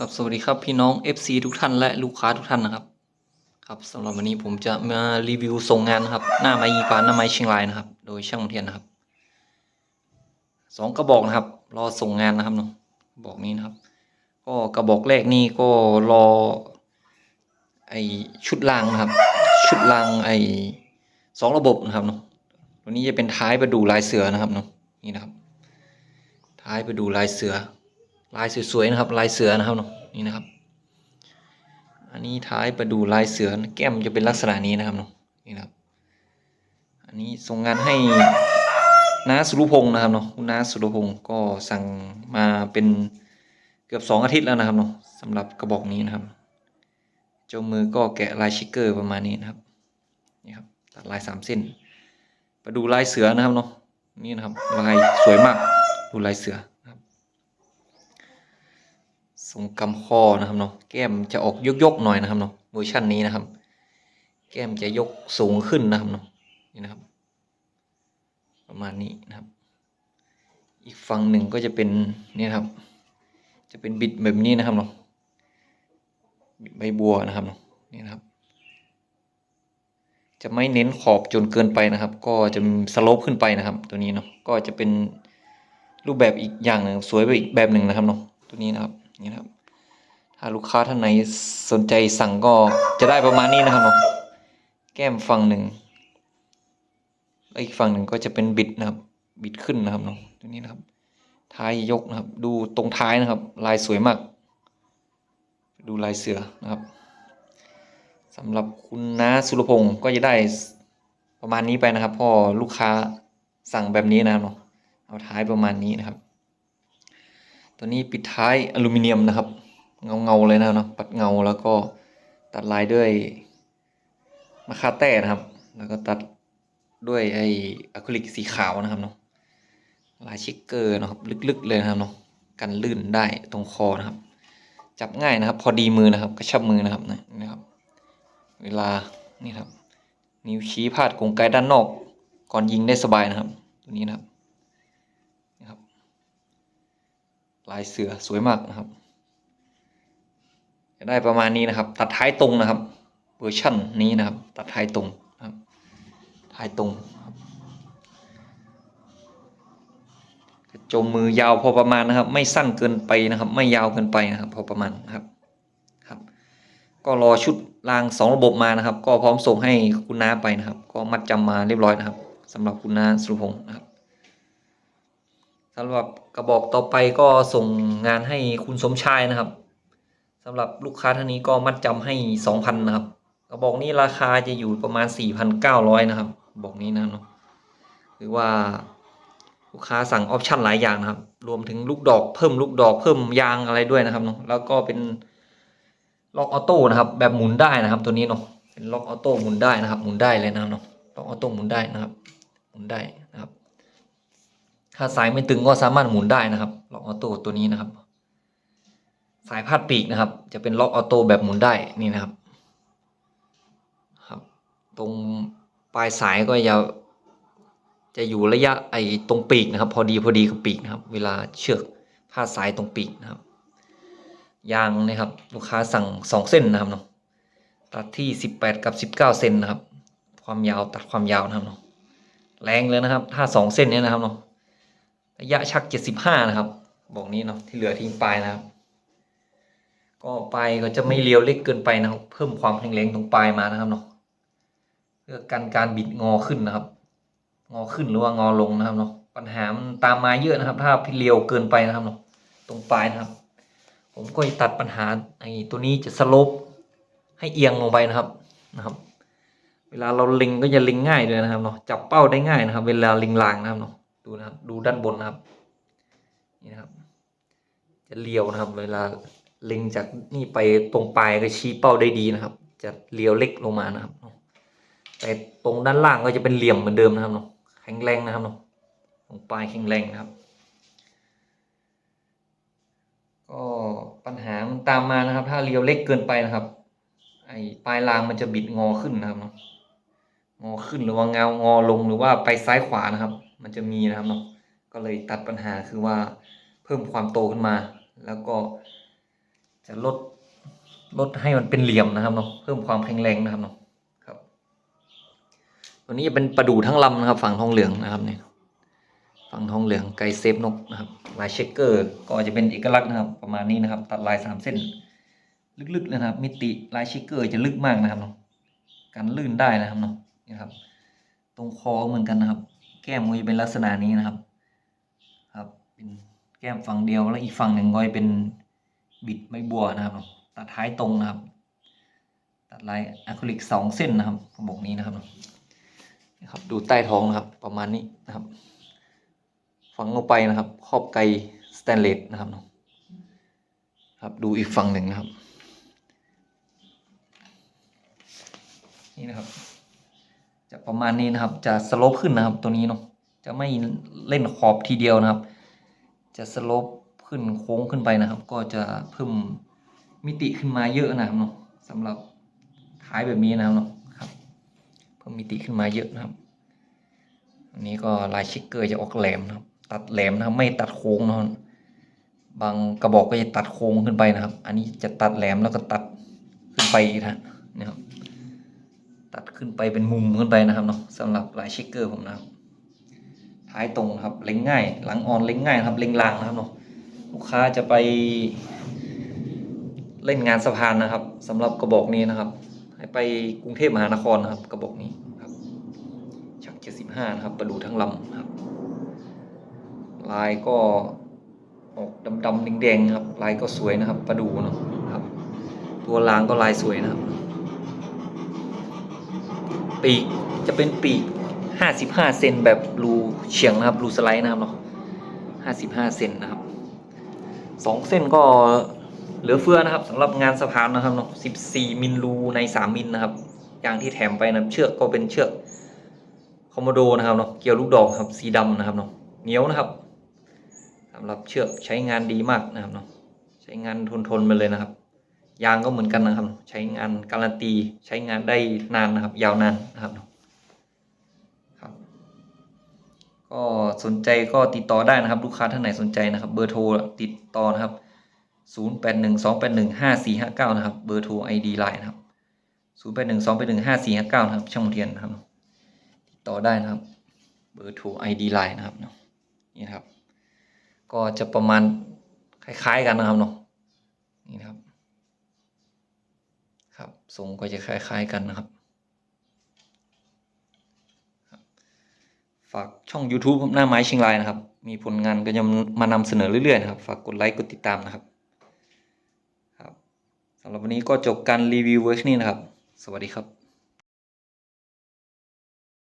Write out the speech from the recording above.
ครับสวัสดีครับพี่น้อง FC ทุกท่านและลูกค้าทุกท่านนะครับ ครับสำหรับวันนี้ผมจะมารีวิวส่งงานนะครับ หน้าไม้ยีปานหน้าไม้เชียงรายนะครับ โดยช่างมนเทียนนะครับสองกระบอกนะครับ รอส่งงานนะครับเนาะกระบอกนี้นะครับ ก็กระบอกแรกนี่ก็รอ ไอชุดรางนะครับ ชุดรางไอสองระบบนะครับเนาะตัวนี้จะเป็นท้ายประดูลายเสือนะครับเนาะนี่นะครับ ท้ายประดูลายเสือ ลายสวยๆนะครับ ลายเสือนะครับเนาะนี่นะครับ อันนี้ท้ายประดูลายเสือแก้มจะเป็นลักษณะนี้นะครับเนาะนี่นะครับ อันนี้ส่งงานให้น้าสุรพงศ์นะครับเนาะคุณน้าสุรพงศ์ก็สั่งมาเป็นเกือบสองอาทิตย์แล้วนะครับเนาะสำหรับกระบอกนี้นะครับ เจ้ามือก็แกะลายชิกเกอร์ประมาณนี้นะครับนี่ครับตัดลายสามเส้นประดูลายเสือนะครับเนาะนี่นะครับลายสวยมากดูลายเสือ ทรงกำคอนะครับเนาะแก้มจะออกยกๆหน่อยนะครับเนาะเวอร์ชันนี้นะครับ แก้มจะยกสูงขึ้นนะครับเนาะนี่นะครับ ประมาณนี้นะครับ อีกฝั่งหนึ่งก็จะเป็นนี่นครับ จะเป็นบิดแบบนี้นะครับเนาะบิดใบบัวนะครับเนาะนี่นะครับ จะไม่เน้นขอบจนเกินไปนะครับ ก็จะสโลปขึ้นไปนะครับ ตัวนี้เนาะก็จะเป็นรูปแบบอีกอย่างหนึ่งสวยไปอีกแบบหนึ่งนะครับเนาะตัวนี้นะครับ นี่ครับ ถ้าลูกค้าท่านไหนสนใจสั่งก็จะได้ประมาณนี้นะครับเนาะแก้มฝั่งหนึ่งแล้วอีกฝั่งหนึ่งก็จะเป็นบิดนะครับ บิดขึ้นนะครับเนาะตัวนี้นะครับ ท้ายยกนะครับ ดูตรงท้ายนะครับ ลายสวยมาก ดูลายเสือนะครับสำหรับคุณน้าสุรพงศ์ก็จะได้ประมาณนี้ไปนะครับพอลูกค้าสั่งแบบนี้นะครับเนาะเอาท้ายประมาณนี้นะครับ ตัวนี้ปิดท้ายอลูมิเนียมนะครับ เงาเงาเลยนะเนาะปัดเงาแล้วก็ตัดลายด้วยมะคาแต้นะครับ แล้วก็ตัดด้วยไออะคริลิกสีขาวนะครับเนาะลายชิกเกอร์นะครับลึกๆเลยนะครับเนาะกันลื่นได้ตรงคอนะครับ จับง่ายนะครับ พอดีมือนะครับกระชับมือนะครับนี่นะครับ เวลานี่ครับ นิ้วชี้พาดกรงไกด้านนอก ก่อนยิงได้สบายนะครับ ตัวนี้นะครับ ลายเสือสวยมากนะครับ จะได้ประมาณนี้นะครับ ตัดท้ายตรงนะครับเวอร์ชั่นนี้นะครับ ตัดท้ายตรงนะครับ ท้ายตรงกระจมมือยาวพอประมาณนะครับ ไม่สั้นเกินไปนะครับ ไม่ยาวเกินไปนะครับ พอประมาณนะครับครับ ก็รอชุดรางสองระบบมานะครับ ก็พร้อมส่งให้คุณน้าไปนะครับ ก็มัดจำมาเรียบร้อยนะครับสำหรับคุณน้าสุพงศ์นะครับ สำหรับกระบอกต่อไปก็ส่งงานให้คุณสมชายนะครับสำหรับลูกค้าท่านนี้ก็มัดจำให้สองพันนะครับ กระบอกนี้ราคาจะอยู่ประมาณสี่พันเก้าร้อยนะครับ บอกนี้นะเนาะหรือว่าลูกค้าสั่งออปชั่นหลายอย่างนะครับ รวมถึงลูกดอกเพิ่มลูกดอกเพิ่มยางอะไรด้วยนะครับเนาะแล้วก็เป็นล็อกออโต้นะครับแบบหมุนได้นะครับ ตัวนี้เนาะเป็นล็อกออโต้หมุนได้นะครับ หมุนได้เลยนะเนาะล็อกออโต้หมุนได้นะครับ หมุนได้นะครับ ถ้าสายไม่ตึงก็สามารถหมุนได้นะครับ ล็อกออโต้ตัวนี้นะครับ สายพาดปีกนะครับ จะเป็นล็อกออโต้แบบหมุนได้นี่นะครับ ครับ ตรงปลายสายก็จะจะอยู่ระยะไอ้ตรงปีกนะครับ พอดีพอดีกับปีกนะครับ เวลาเชือกพาดสายตรงปีกนะครับ ยางนะครับ ลูกค้าสั่งสองเส้นนะครับเนาะตัดที่สิบแปดกับสิบเก้าเซนนะครับ ความยาวตัดความยาวนะครับเนาะแรงเลยนะครับ ถ้าสองเส้นเนี้ยนะครับเนาะ ระยะชักเจ็ดสิบห้านะครับ บอกนี้เนาะที่เหลือทิ้งปลายนะครับ ก็ปลายก็จะไม่เลียวเล็กเกินไปนะครับ เพิ่มความแข็งแรงตรงปลายมานะครับเนาะเพื่อกันการบิดงอขึ้นนะครับ งอขึ้นหรือว่างอลงนะครับเนาะปัญหามันตามมาเยอะนะครับ ถ้าพิเลียวเกินไปนะครับเนาะตรงปลายนะครับ ผมก็จะตัดปัญหาไอ้ตัวนี้จะสโลปให้เอียงลงไปนะครับนะครับ เวลาเราเล็งก็จะเล็งง่ายเลยนะครับเนาะจับเป้าได้ง่ายนะครับ เวลาเล็งลางนะครับเนาะ ดูนะครับ ดูด้านบนนะครับ นี่นะครับ จะเลี้ยวนะครับ เวลาเล็งจากนี่ไปตรงปลายก็ชี้เป้าได้ดีนะครับ จะเลี้ยวเล็กลงมานะครับ แต่ตรงด้านล่างก็จะเป็นเหลี่ยมเหมือนเดิมนะครับเนาะ แข็งแรงนะครับเนาะ ตรงปลายแข็งแรงนะครับ ก็ปัญหามันตามมานะครับ ถ้าเลี้ยวเล็กเกินไปนะครับ ไอ้ปลายรางมันจะบิดงอขึ้นนะครับเนาะงอขึ้นหรือว่าเงางอลงหรือว่าไปซ้ายขวานะครับ มันจะมีนะครับเนาะก็เลยตัดปัญหาคือว่าเพิ่มความโตขึ้นมา แล้วก็จะลดลดให้มันเป็นเหลี่ยมนะครับเนาะเพิ่มความแข็งแรงนะครับเนาะครับตัวนี้จะเป็นประดู่ทั้งลำนะครับฝั่งทองเหลืองนะครับเนี่ยฝั่งทองเหลืองไกเซฟนกนะครับลายเชคเกอร์ก็จะเป็นเอกลักษณ์นะครับ ประมาณนี้นะครับ ตัดลายสามเส้น ลึกๆเลยนะครับ มิติลายเชคเกอร์จะลึกมากนะครับเนาะการลื่นได้นะครับเนาะนี่ครับ ตรงคอเหมือนกันนะครับ ก้มก็จะเป็นลักษณะนี้นะครับ ครับ เป็นแก้มฝั่งเดียวแล้วอีกฝั่งหนึ่งก็จะเป็นบิดไม่บัวนะครับ ตัดท้ายตรงนะครับ ตัดลายอะคริลิกสองเส้นนะครับกระบอกนี้นะครับนะครับ ดูใต้ท้องนะครับ ประมาณนี้นะครับ ฝังลงไปนะครับครอบไกสแตนเลสนะครับนะครับ ดูอีกฝั่งหนึ่งนะครับ นี่นะครับ จะประมาณนี้นะครับ จะสโลปขึ้นนะครับ ตัวนี้เนาะจะไม่เล่นขอบทีเดียวนะครับ จะสโลปขึ้นโค้งขึ้นไปนะครับ ก็จะเพิ่มมิติขึ้นมาเยอะนะครับเนาะสำหรับท้ายแบบนี้นะครับเนาะครับเพิ่มมิติขึ้นมาเยอะนะครับอันนี้ก็ลายชิกเกอร์จะออกแหลมนะครับ ตัดแหลมนะครับ ไม่ตัดโค้งนะครับบางกระบอกก็จะตัดโค้งขึ้นไปนะครับ อันนี้จะตัดแหลมแล้วก็ตัดขึ้นไปนะนะครับ ตัดขึ้นไปเป็นมุมขึ้นไปนะครับเนาะสำหรับลายเชิกเกอร์ผมนะครับท้ายตรงนะครับเล็งง่าย หลังออนเล็งง่ายนะครับเล็งลางนะครับเนาะลูกค้าจะไปเล่นงานสะพานนะครับสำหรับกระบอกนี้นะครับ ให้ไปกรุงเทพมหานครนะครับ กระบอกนี้ครับชักเจ็ดสิบห้านะครับ ประดูทั้งลำครับ ลายก็ออกดำๆแดงๆนะครับ ลายก็สวยนะครับ ประดูเนาะครับ ตัวรางก็ลายสวยนะครับ ปีกจะเป็นปีกห้าสิบห้าเซนแบบรูเฉียงนะครับรูสไลด์นะครับเนาะห้าสิบห้าเซนนะครับสองเส้นก็เหลือเฟือนะครับสำหรับงานสะพานนะครับเนาะสิบสี่มิลรูในสามมิลนะครับอย่างที่แถมไปนะเชือกก็เป็นเชือกคอมโมโดนะครับเนาะเกี่ยวลูกดอกครับสีดำนะครับเนาะเหนียวนะครับสำหรับเชือกใช้งานดีมากนะครับเนาะใช้งานทนทนๆไปเลยนะครับ ยางก็เหมือนกันนะครับ ใช้งานการันตีใช้งานได้นานนะครับ ยาวนานนะครับครับ ก็สนใจก็ติดต่อได้นะครับ ลูกค้าท่านไหนสนใจนะครับ เบอร์โทรติดต่อนะครับ 0 8 1 2 8 1 5 4 5 9 นะครับ เบอร์โทร ID Line นะครับ 0 8 1 2 8 1 5 4 5 9 นะครับ ช่างเทียนนะครับ ติดต่อได้นะครับ เบอร์โทร ID Line นะครับเนาะนี่นะครับ ก็จะประมาณคล้ายๆกันนะครับเนาะนี่นะครับ ครับทรงก็จะคล้าย ๆกันนะครับ ฝากช่อง YouTube หน้าไม้เชียงรายนะครับ มีผลงานก็จะมานำเสนอเรื่อยๆนะครับ ฝากกดไลค์กดติดตามนะครับครับสำหรับวันนี้ก็จบการรีวิวเวอร์ชันนี้นะครับ สวัสดีครับ